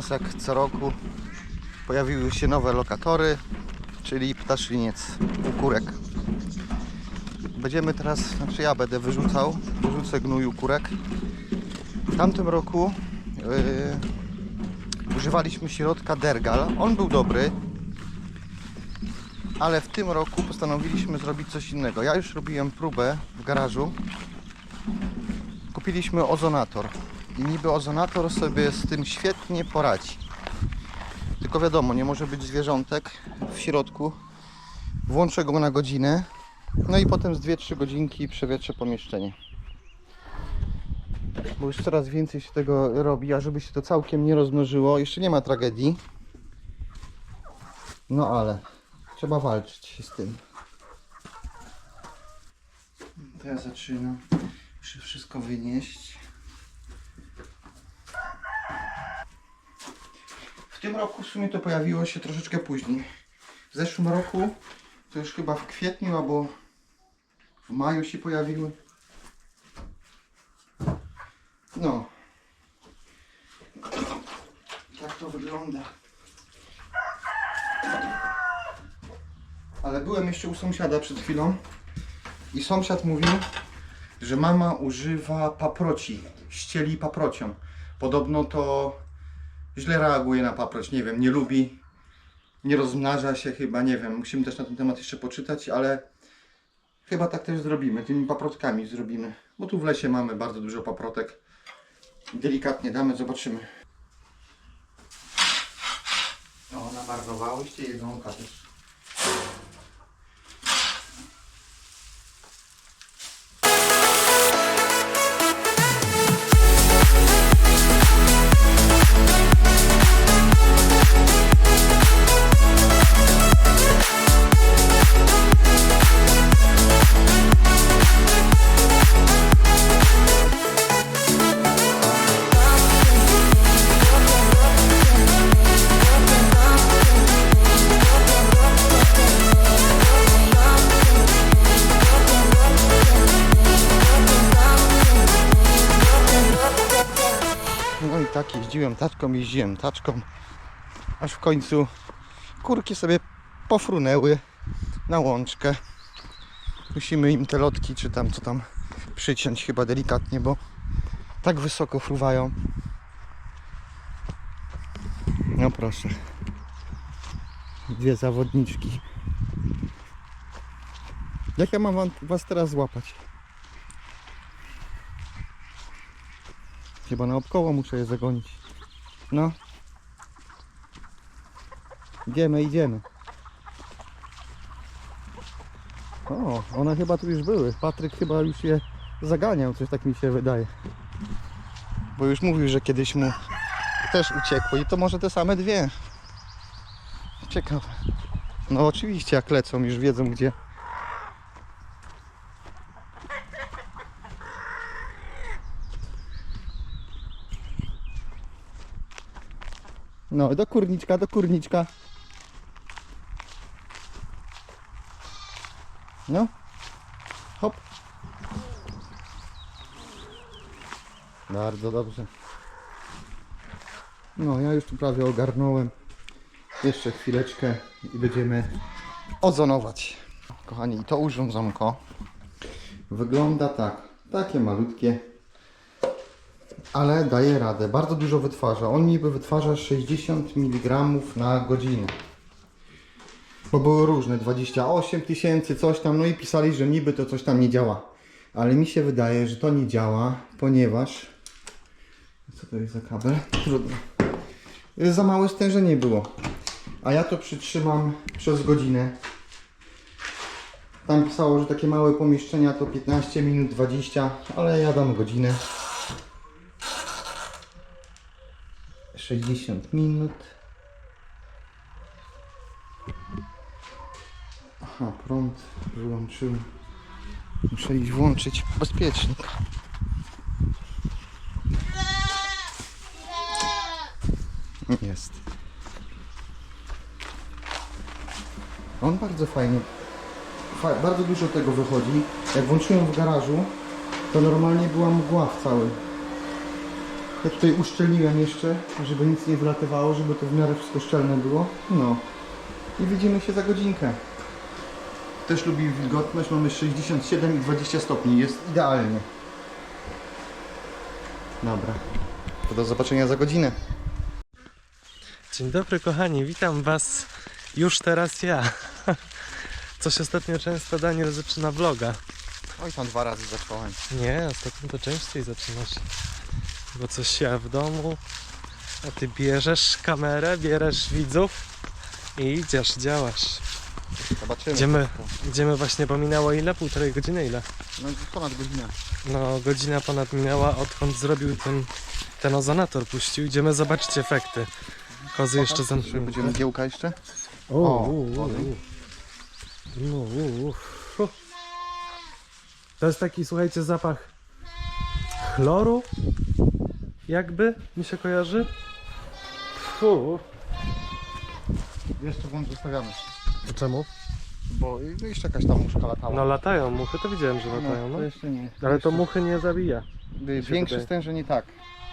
nas jak co roku pojawiły się nowe lokatory, czyli ptaszyniec, ukurek. Będziemy teraz, znaczy ja będę wyrzucał, wyrzucę gnój ukurek. W tamtym roku yy, używaliśmy środka Dergal. On był dobry, ale w tym roku postanowiliśmy zrobić coś innego. Ja już robiłem próbę w garażu. Kupiliśmy ozonator i niby ozonator sobie z tym świetnie poradzi. Tylko wiadomo, nie może być zwierzątek w środku. Włączę go na godzinę, no i potem z 2-3 godzinki przewietrzę pomieszczenie. Bo już coraz więcej się tego robi, a żeby się to całkiem nie rozmnożyło, jeszcze nie ma tragedii. No ale trzeba walczyć z tym. To ja zaczynam. Muszę wszystko wynieść. W tym roku w sumie to pojawiło się troszeczkę później. W zeszłym roku to już chyba w kwietniu albo w maju się pojawiły. No. Tak to wygląda. Ale byłem jeszcze u sąsiada przed chwilą i sąsiad mówił, że mama używa paproci, ścieli paprocią. Podobno to źle reaguje na paproć, nie wiem, nie lubi, nie rozmnaża się chyba, nie wiem, musimy też na ten temat jeszcze poczytać, ale chyba tak też zrobimy, tymi paprotkami zrobimy, bo tu w lesie mamy bardzo dużo paprotek. Delikatnie damy, zobaczymy. O, namarnowałyście jedząka też. Taczką, jeździłem taczką, aż w końcu kurki sobie pofrunęły na łączkę. Musimy im te lotki, czy tam co tam przyciąć chyba delikatnie, bo tak wysoko fruwają. No proszę. Dwie zawodniczki. Jak ja mam was teraz złapać? Chyba naokoło muszę je zagonić. No. Idziemy, idziemy. O, one chyba tu już były. Patryk chyba już je zaganiał, coś tak mi się wydaje. Bo już mówił, że kiedyś mu też uciekło i to może te same dwie. Ciekawe. No oczywiście, jak lecą, już wiedzą gdzie. No, do kurniczka, do kurniczka. No. Hop. Bardzo dobrze. No, ja już tu prawie ogarnąłem. Jeszcze chwileczkę i będziemy ozonować. Kochani, to urządzonko wygląda tak. Takie malutkie. Ale daje radę. Bardzo dużo wytwarza. On niby wytwarza 60 mg na godzinę. Bo były różne, 28 tysięcy, coś tam, no i pisali, że niby to coś tam nie działa. Ale mi się wydaje, że to nie działa, ponieważ... Co to jest za kabel? Trudno. Za małe stężenie było. A ja to przytrzymam przez godzinę. Tam pisało, że takie małe pomieszczenia to 15 minut, 20, ale ja dam godzinę. 60 minut. Aha, prąd wyłączył. Muszę iść włączyć bezpiecznik. Jest. On bardzo fajnie. Fa bardzo dużo tego wychodzi. Jak włączyłem w garażu, to normalnie była mgła w całym. Ja tutaj uszczelniłem jeszcze, żeby nic nie wylatywało, żeby to w miarę wszystko szczelne było. No. I widzimy się za godzinkę. Też lubi wilgotność, mamy 67 i 20 stopni, jest idealnie. Dobra. To do zobaczenia za godzinę. Dzień dobry kochani, witam was już teraz ja. Coś ostatnio często Daniel zaczyna vloga. Oj, tam dwa razy zacząłem. Nie, ostatnio to częściej zaczynasz. Bo coś ja w domu, a ty bierzesz kamerę, bierzesz widzów i idziesz, działasz. Zobaczymy. Idziemy, idziemy właśnie, bo minęło ile? Półtorej godziny ile? No ponad godzinę. No, godzina ponad minęła, odkąd zrobił ten, ten ozonator puścił. Idziemy zobaczyć efekty. Kozy jeszcze za... Czy będziemy giełka jeszcze? O, O, u, u, u. No, u, u. Fu. To jest taki, słuchajcie, zapach chloru, jakby mi się kojarzy. Fu. Jeszcze włącz zostawiamy. Czemu? Bo no jeszcze jakaś tam muszka latała. No latają muchy, to widziałem, że latają, no. to jeszcze nie. Ale to jeszcze, muchy nie zabija. y, się Większe wydaje. stężenie tak.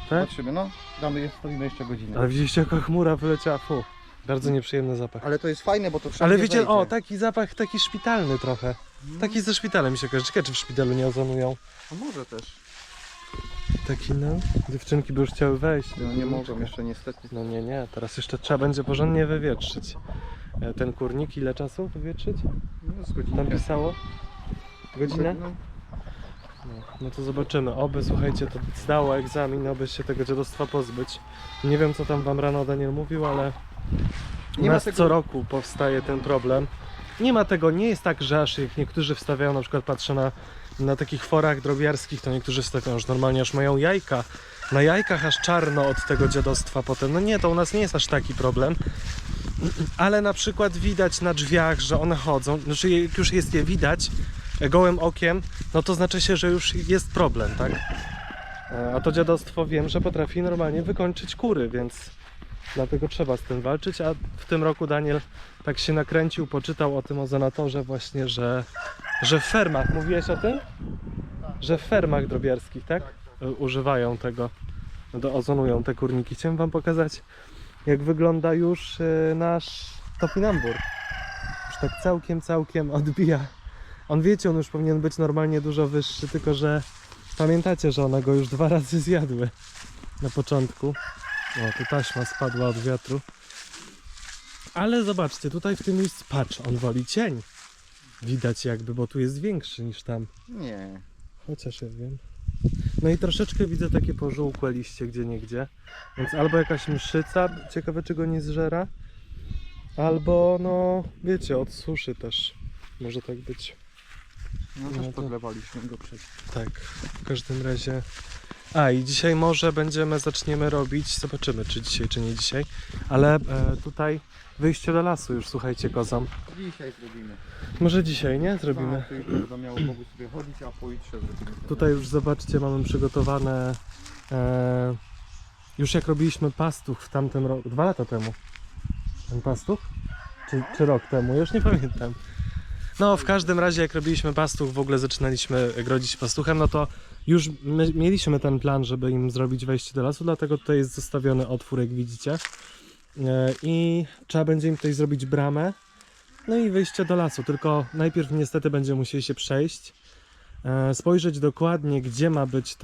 Tak? Patrzymy, no. Damy, je- stawimy jeszcze godzinę. Ale widzieliście jaka chmura wyleciała, fu. Bardzo nieprzyjemny zapach. Ale to jest fajne, bo to wszędzie Ale wiecie, wejdzie. o, taki zapach, taki szpitalny trochę. Taki ze szpitalem mi się kojarzy. Ciekawe, czy w szpitalu nie ozonują. A może też. Taki, no. Dziewczynki by już chciały wejść. No nie mogą jeszcze niestety. No nie, nie, teraz jeszcze trzeba będzie porządnie wywietrzyć. E, Ten kurnik ile czasu wywietrzyć? No z Tam godzinę. pisało? Godzinę? No, No, no to zobaczymy. Oby, słuchajcie, to zdało egzamin, oby się tego dziadostwa pozbyć. Nie wiem, co tam wam rano Daniel mówił, ale u Nie ma nas tego- co roku powstaje ten problem. Nie ma tego, nie jest tak, że aż jak niektórzy wstawiają, na przykład patrzę na, na takich forach drobiarskich, to niektórzy wstawiają, że normalnie aż mają jajka. Na jajkach aż czarno od tego dziadostwa potem. No nie, to u nas nie jest aż taki problem. Ale na przykład widać na drzwiach, że one chodzą. Znaczy, jak już jest je widać gołym okiem, no to znaczy się, że już jest problem, tak? E, A to dziadostwo wiem, że potrafi normalnie wykończyć kury, więc dlatego trzeba z tym walczyć. A w tym roku Daniel tak się nakręcił, poczytał o tym ozonatorze właśnie, że, że w fermach, mówiłeś o tym? Że w fermach drobiarskich, tak? Używają tego, do, ozonują te kurniki. Chciałem wam pokazać, jak wygląda już e, nasz topinambur. Już tak całkiem, całkiem odbija. On wiecie, on już powinien być normalnie dużo wyższy, tylko że pamiętacie, że one go już dwa razy zjadły na początku. O, tu taśma spadła od wiatru. Ale zobaczcie, tutaj w tym miejscu, patrz, on woli cień. Widać jakby, bo tu jest większy niż tam. Nie. Chociaż ja wiem. No i troszeczkę widzę takie pożółkłe liście gdzie niegdzie. Więc albo jakaś mszyca, ciekawe czy go nie zżera. Albo no, wiecie, od suszy też. Może tak być. No No też to- podlewaliśmy go przed. Tak, w każdym razie. A i dzisiaj może będziemy, zaczniemy robić, zobaczymy czy dzisiaj, czy nie dzisiaj, ale e, tutaj wyjście do lasu już, słuchajcie, kozom. Dzisiaj zrobimy. Może dzisiaj, nie? Zrobimy. Tak, to już będą miały mogły sobie chodzić, a pojutrze zrobimy. Tutaj już zobaczcie, mamy przygotowane. E, już jak robiliśmy pastuch w tamtym roku, dwa lata temu. Ten pastuch? Czy, czy rok temu? Już nie pamiętam. No, w każdym razie, jak robiliśmy pastuch, w ogóle zaczynaliśmy grodzić pastuchem, no to już my, mieliśmy ten plan, żeby im zrobić wejście do lasu, dlatego tutaj jest zostawiony otwór, jak widzicie. E, I trzeba będzie im tutaj zrobić bramę, no i wyjście do lasu. Tylko najpierw niestety będziemy musieli się przejść e, spojrzeć dokładnie, gdzie ma być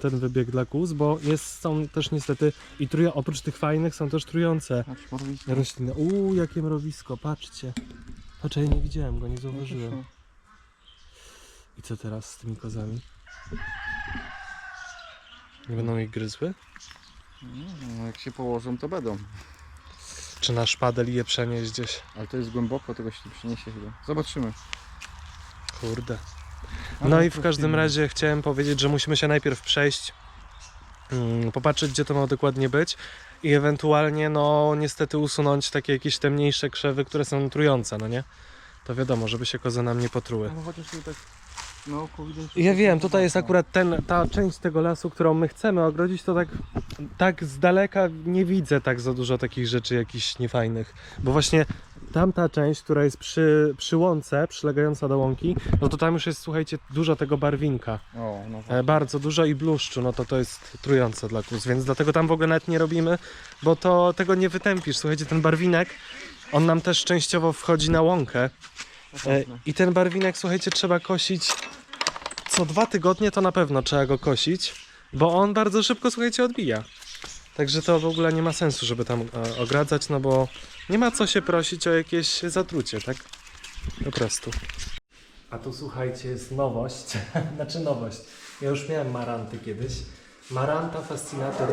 ten wybieg dla kóz, bo jest, są też niestety i trują, oprócz tych fajnych są też trujące rośliny. Uuu, jakie mrowisko, patrzcie. Patrz, ja nie widziałem go, nie zauważyłem. I co teraz z tymi kozami? Nie będą ich gryzły? No, jak się położą, to będą. Czy na szpadel je przenieść gdzieś? Ale to jest głęboko, tego się nie przyniesie chyba. Zobaczymy. Kurde. Ale No i to w każdym film. razie chciałem powiedzieć, że musimy się najpierw przejść, mm, popatrzeć gdzie to ma dokładnie być i ewentualnie no niestety usunąć takie jakieś te mniejsze krzewy, które są trujące, no nie? To wiadomo, żeby się kozy nam nie potruły. No chociaż tu tak widać. Ja wiem, tutaj jest akurat ten, ta część tego lasu, którą my chcemy ogrodzić, to tak, tak z daleka nie widzę tak za dużo takich rzeczy jakichś niefajnych. Bo właśnie tamta część, która jest przy, przy łące, przylegająca do łąki, no to tam już jest, słuchajcie, dużo tego barwinka. O, no E, bardzo dużo i bluszczu, no to to jest trujące dla kóz, więc dlatego tam w ogóle nawet nie robimy, bo to tego nie wytępisz. Słuchajcie, ten barwinek, on nam też częściowo wchodzi na łąkę. E, I ten barwinek, słuchajcie, trzeba kosić co dwa tygodnie, to na pewno trzeba go kosić, bo on bardzo szybko, słuchajcie, odbija. Także to w ogóle nie ma sensu, żeby tam e, ogradzać, no bo nie ma co się prosić o jakieś zatrucie, tak? Po prostu. A tu słuchajcie, jest nowość, znaczy nowość. Ja już miałem maranty kiedyś. Maranta Fascinator.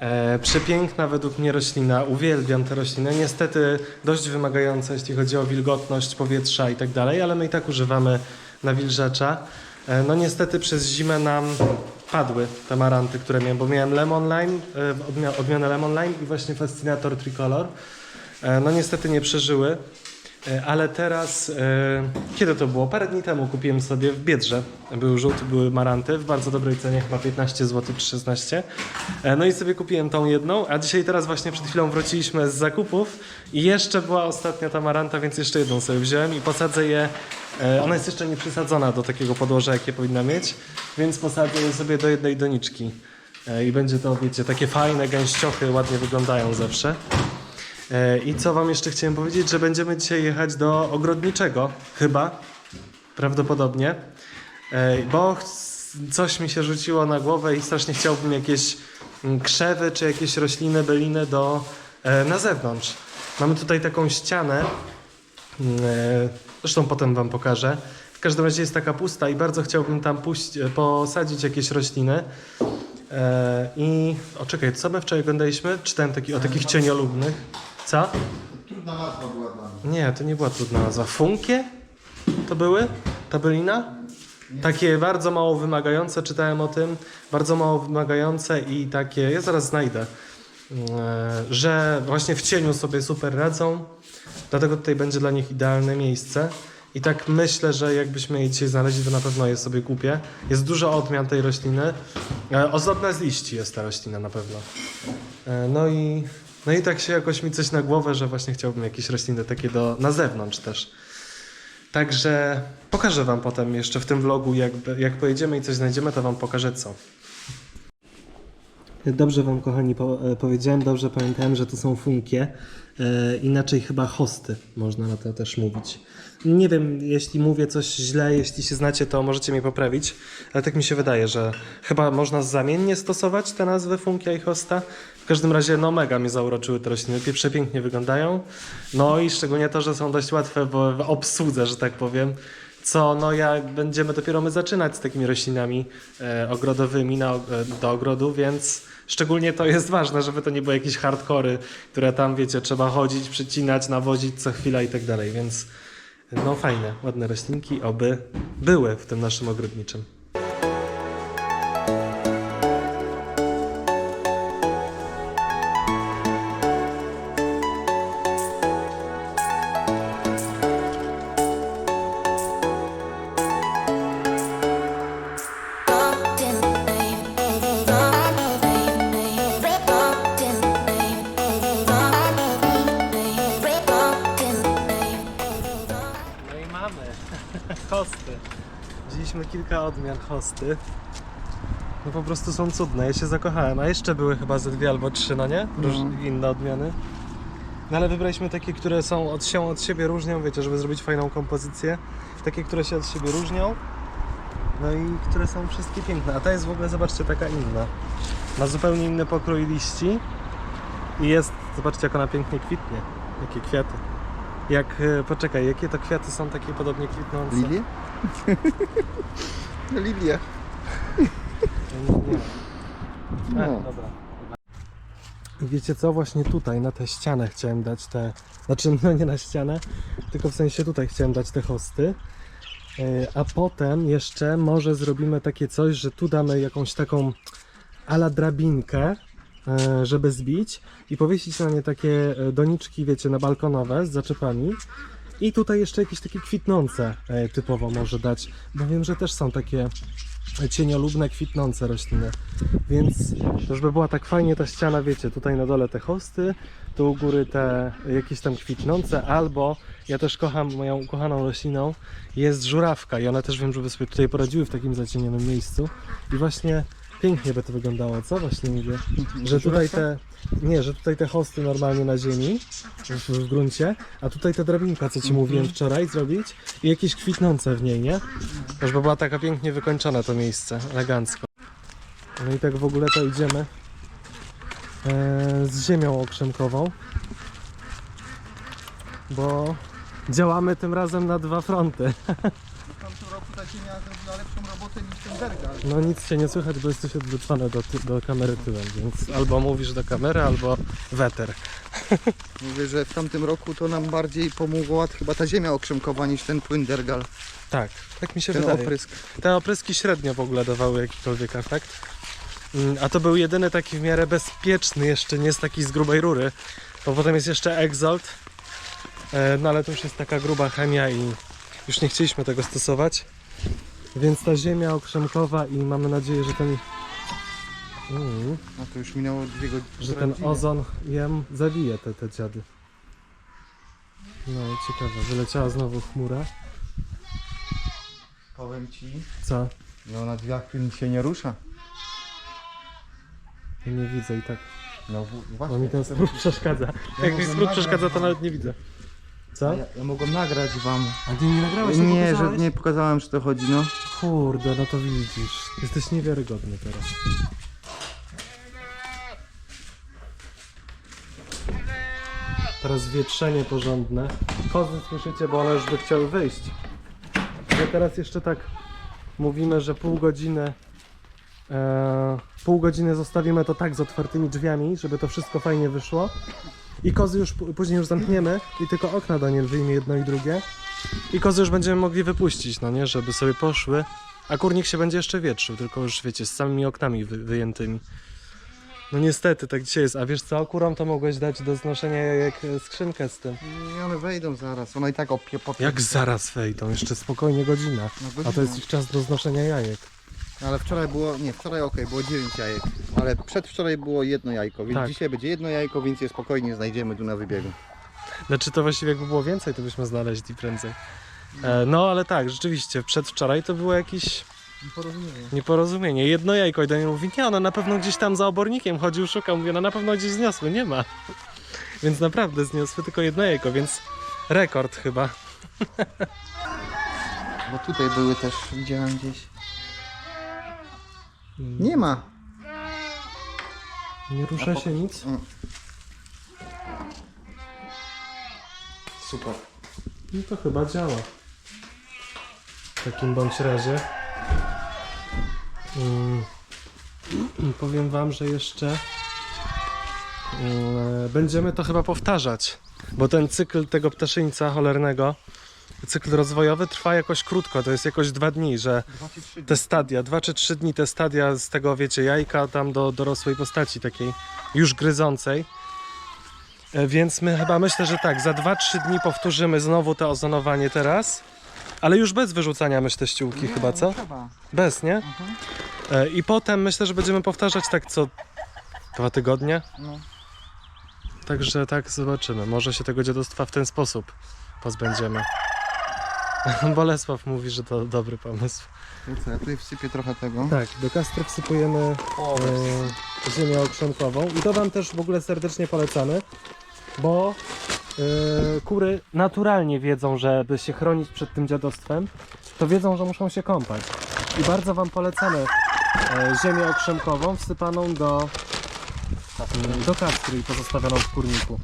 E, przepiękna według mnie roślina, uwielbiam tę roślinę. Niestety dość wymagająca, jeśli chodzi o wilgotność powietrza i tak dalej, ale my i tak używamy nawilżacza. E, no niestety przez zimę nam padły te maranty, które miałem, bo miałem Lemon Lime, e, odmia- odmianę Lemon Lime i właśnie Fascinator Tricolor. E, no niestety nie przeżyły. Ale teraz, kiedy to było? Parę dni temu kupiłem sobie w Biedrze. Był żółty, były maranty w bardzo dobrej cenie, chyba 15 zł czy 16. E, no i sobie kupiłem tą jedną, a dzisiaj teraz właśnie przed chwilą wróciliśmy z zakupów i jeszcze była ostatnia ta maranta, więc jeszcze jedną sobie wziąłem i posadzę je. E, ona jest jeszcze nie przysadzona do takiego podłoża, jakie powinna mieć, więc posadzę je sobie do jednej doniczki. E, I będzie to, wiecie, takie fajne gęściochy, ładnie wyglądają zawsze. E, I co wam jeszcze chciałem powiedzieć, że będziemy dzisiaj jechać do ogrodniczego, chyba, prawdopodobnie, bo coś mi się rzuciło na głowę i strasznie chciałbym jakieś mm, krzewy czy jakieś rośliny, byliny do, na zewnątrz. Mamy tutaj taką ścianę, mm, zresztą potem wam pokażę. W każdym razie jest taka pusta i bardzo chciałbym tam e, posadzić jakieś rośliny. E, I o czekaj, co my wczoraj oglądaliśmy? Czytałem taki, o takich cieniolubnych. Co? Trudna nazwa była dla mnie. Nie, to nie była trudna nazwa. Funkie? To były? Tabelina? Takie bardzo mało wymagające, czytałem o tym. Bardzo mało wymagające i takie, ja zaraz znajdę, e, że właśnie w cieniu sobie super radzą. Dlatego tutaj będzie dla nich idealne miejsce. I tak myślę, że jakbyśmy je dzisiaj znaleźli, to na pewno je sobie kupię. Jest dużo odmian tej rośliny. E, Ozdobna z liści jest ta roślina na pewno. E, No i, no i tak się jakoś mi coś na głowę, że właśnie chciałbym jakieś rośliny takie do, na zewnątrz też. Także pokażę Wam potem jeszcze w tym vlogu, jak, jak pojedziemy i coś znajdziemy, to Wam pokażę co. Dobrze Wam, kochani, po, e, powiedziałem, dobrze pamiętałem, że to są funkie. E, inaczej chyba hosty, można na to też mówić. Nie wiem, jeśli mówię coś źle, jeśli się znacie, to możecie mnie poprawić, ale tak mi się wydaje, że chyba można zamiennie stosować te nazwy funkia i hosta. W każdym razie, no mega mnie zauroczyły te rośliny, przepięknie wyglądają. No i szczególnie to, że są dość łatwe w, obsłudze, że tak powiem. Co, no jak będziemy dopiero my zaczynać z takimi roślinami e, ogrodowymi na, e, do ogrodu, więc szczególnie to jest ważne, żeby to nie były jakieś hardkory, które tam, wiecie, trzeba chodzić, przycinać, nawozić co chwila i tak dalej, więc no fajne, ładne roślinki, oby były w tym naszym ogrodniczym. Hosty. No po prostu są cudne, ja się zakochałem. A jeszcze były chyba ze dwie albo trzy, no nie? Róż, Inne odmiany. No ale wybraliśmy takie, które są od, się od siebie różnią, wiecie, żeby zrobić fajną kompozycję. Takie, które się od siebie różnią. No i które są wszystkie piękne. A ta jest w ogóle, zobaczcie, taka inna. Ma zupełnie inny pokrój liści. I jest, zobaczcie jak ona pięknie kwitnie. Jakie kwiaty. Jak, e, poczekaj, jakie to kwiaty są takie podobnie kwitnące? Lilie? Nie, nie. No. E, dobra. I Wiecie co, właśnie tutaj na tę ścianę chciałem dać te, znaczy no nie na ścianę, tylko w sensie tutaj chciałem dać te hosty. E, A potem jeszcze może zrobimy takie coś, że tu damy jakąś taką ala drabinkę, e, żeby zbić i powiesić na nie takie doniczki, wiecie, na balkonowe z zaczepami. I tutaj jeszcze jakieś takie kwitnące e, typowo może dać, bo wiem, że też są takie cieniolubne, kwitnące rośliny. Więc to by była tak fajnie ta ściana, wiecie, tutaj na dole te hosty, tu u góry te jakieś tam kwitnące, albo ja też kocham, moją ukochaną rośliną jest żurawka i one też wiem, żeby sobie tutaj poradziły w takim zacienionym miejscu i właśnie pięknie by to wyglądało, co właśnie mówię? Że tutaj te, nie, że tutaj te hosty normalnie na ziemi, w, w gruncie, a tutaj ta drabinka, co ci mówiłem wczoraj zrobić i jakieś kwitnące w niej, nie? Żeby była taka pięknie wykończona to miejsce, elegancko. No i tak w ogóle to idziemy e, z ziemią okrzemkową, bo działamy tym razem na dwa fronty. Ta ziemia zrobiła lepszą robotę niż ten dergal. No nic się nie słychać, bo jesteś odwrócony do, ty- do kamery tyłem, więc albo mówisz do kamery, albo weter. Mówię, że w tamtym roku to nam bardziej pomogła chyba ta ziemia okrzemkowa niż ten płyn dergal. Tak, tak mi się Ten wydaje. oprysk. Te opryski średnio w ogóle dawały jakikolwiek efekt. Mm, A to był jedyny taki w miarę bezpieczny, jeszcze nie z takiej z grubej rury. Bo potem jest jeszcze Exalt. E, No ale to już jest taka gruba chemia i już nie chcieliśmy tego stosować. Więc ta ziemia okrzemkowa i mamy nadzieję, że ten, mm, No to już minęło dwie godziny. że ten ozon jem zabije te, te dziady. No ciekawe, wyleciała znowu chmura. Powiem ci, Co? no na drzwiach tu nic się nie rusza. Ja nie widzę i tak. No w- Bo właśnie. mi ten skrót przeszkadza. Jak mi skrót przeszkadza, to nawet nie widzę. Co? Ja, ja mogłem nagrać wam. A ty nie nagrałeś? Nie, że nie pokazałem, czy to chodzi, no. Kurde, no to widzisz. Jesteś niewiarygodny teraz. Teraz wietrzenie porządne. Kozy słyszycie, bo one już by chciały wyjść. Ale teraz jeszcze tak mówimy, że pół godziny e, pół godziny zostawimy to tak z otwartymi drzwiami, żeby to wszystko fajnie wyszło. I kozy już później już zamkniemy i tylko okna Daniel wyjmie jedno i drugie. I kozy już będziemy mogli wypuścić, no nie, żeby sobie poszły. A kurnik się będzie jeszcze wietrzył, tylko już wiecie, z samymi oknami wy, wyjętymi. No niestety, tak dzisiaj jest. A wiesz co, kurom to mogłeś dać do znoszenia jajek e, skrzynkę z tym. I one wejdą zaraz. Ona i tak opie popie. Jak zaraz wejdą? Jeszcze spokojnie godzina. No, A to jest ich czas do znoszenia jajek. Ale wczoraj było, nie, wczoraj okej, było 9 jajek. Ale przedwczoraj było jedno jajko, więc Tak. dzisiaj będzie jedno jajko, więc je spokojnie znajdziemy tu na wybiegu. Znaczy to właściwie jakby było więcej, to byśmy znaleźli prędzej. E, no ale tak, rzeczywiście, przedwczoraj to było jakieś Porozumienie. nieporozumienie. Jedno jajko i Daniel mówi, nie, ona na pewno gdzieś tam za obornikiem chodził, szukał. Mówię, no na pewno gdzieś zniosły, nie ma. Więc naprawdę zniosły tylko jedno jajko, więc rekord chyba. Bo tutaj były też, widziałem gdzieś. Nie ma. Nie rusza się nic. Mm. Super. No to chyba działa. W takim bądź razie. Mm. Powiem wam, że jeszcze mm, będziemy to chyba powtarzać, bo ten cykl tego ptaszyńca cholernego, cykl rozwojowy trwa jakoś krótko, to jest jakoś dwa dni, że te stadia, dwa czy trzy dni te stadia z tego, wiecie, jajka tam do dorosłej postaci takiej już gryzącej. E, Więc my chyba myślę, że tak, za 2-3 dni powtórzymy znowu to ozonowanie teraz, ale już bez wyrzucania myślę ściółki chyba, co? Chyba. Bez, nie? E, I potem myślę, że będziemy powtarzać tak co dwa tygodnie. No. Także tak zobaczymy. Może się tego dziadostwa w ten sposób pozbędziemy. Bolesław mówi, że to dobry pomysł. To co, ja tutaj wsypię trochę tego. Tak, do kastry wsypujemy e, ziemię okrzemkową i to Wam też w ogóle serdecznie polecamy, bo e, kury naturalnie wiedzą, żeby się chronić przed tym dziadostwem, to wiedzą, że muszą się kąpać. I bardzo Wam polecamy e, ziemię okrzemkową wsypaną do, do kastry i pozostawioną w kurniku.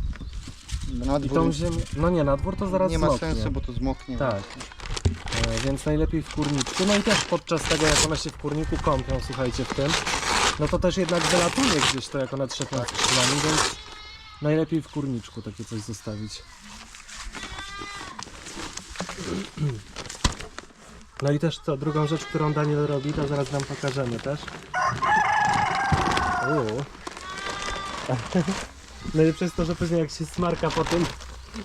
Na I dwór tą ziemię, no nie, na dwór to zaraz nie ma zmoknie. sensu, bo to zmoknie. Tak. E, więc najlepiej w kurniczku. No i też podczas tego, jak one się w kurniku kąpią, słuchajcie, w tym, no to też jednak wylatuje gdzieś to, jak one trzepią skrzydłami, więc najlepiej w kurniczku takie coś zostawić. No i też co, drugą rzecz, którą Daniel robi, to zaraz wam pokażemy też. Uuu. Najlepsze jest to, że później jak się smarka po tym,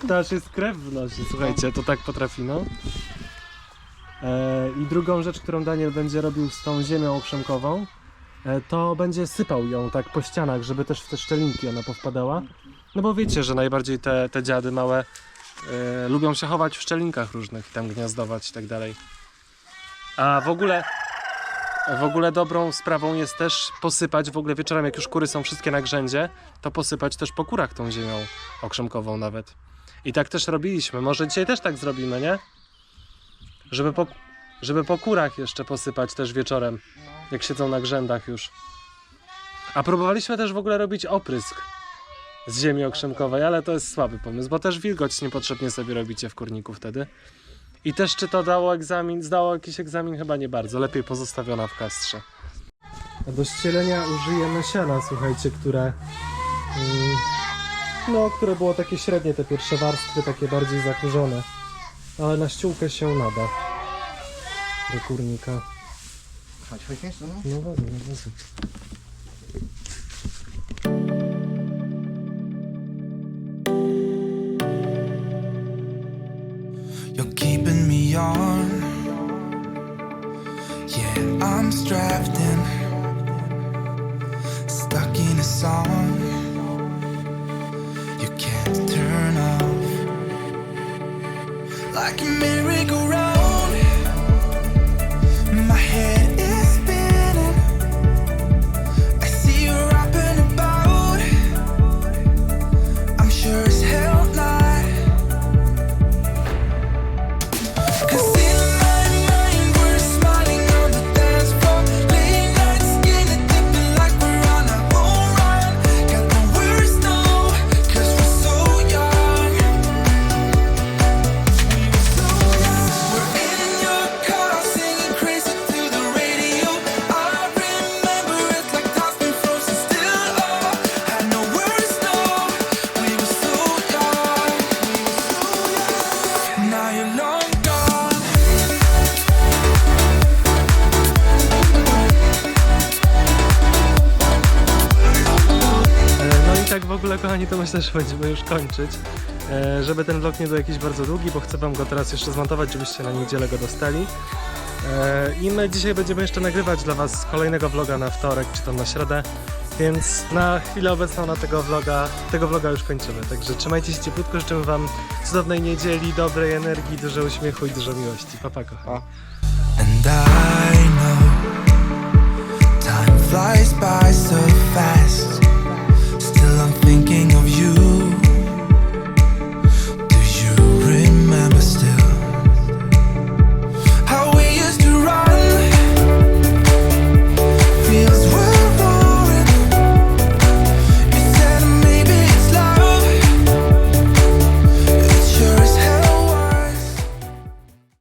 to aż jest krew w nosie, słuchajcie, to tak potrafi, no. E, I drugą rzecz, którą Daniel będzie robił z tą ziemią okrzemkową, e, to będzie sypał ją tak po ścianach, żeby też w te szczelinki ona powpadała. No bo wiecie, że najbardziej te, te dziady małe e, lubią się chować w szczelinkach różnych, tam gniazdować i tak dalej. A w ogóle w ogóle dobrą sprawą jest też posypać w ogóle wieczorem, jak już kury są wszystkie na grzędzie, to posypać też po kurach tą ziemią okrzemkową nawet. I tak też robiliśmy. Może dzisiaj też tak zrobimy, nie? Żeby po, żeby po kurach jeszcze posypać też wieczorem, jak siedzą na grzędach już. A próbowaliśmy też w ogóle robić oprysk z ziemi okrzemkowej, ale to jest słaby pomysł, bo też wilgoć niepotrzebnie sobie robicie w kurniku wtedy. I też czy to dało egzamin, zdało jakiś egzamin? Chyba nie bardzo, lepiej pozostawiona w kastrze. Do ścielenia użyjemy siana, słuchajcie, które mm, no, które było takie średnie, te pierwsze warstwy, takie bardziej zakurzone. Ale na ściółkę się nada. Do kurnika. Chodź, chodź, chodź, no. No wezmę, wezmę. też będziemy już kończyć. E, żeby ten vlog nie był jakiś bardzo długi, bo chcę Wam go teraz jeszcze zmontować, żebyście na niedzielę go dostali. E, I my dzisiaj będziemy jeszcze nagrywać dla Was kolejnego vloga na wtorek czy tam na środę, więc na chwilę obecną na tego vloga, tego vloga już kończymy. Także trzymajcie się ciepłutko, życzymy Wam cudownej niedzieli, dobrej energii, dużo uśmiechu i dużo miłości. Papa pa, kochani. And I know time flies by so fast.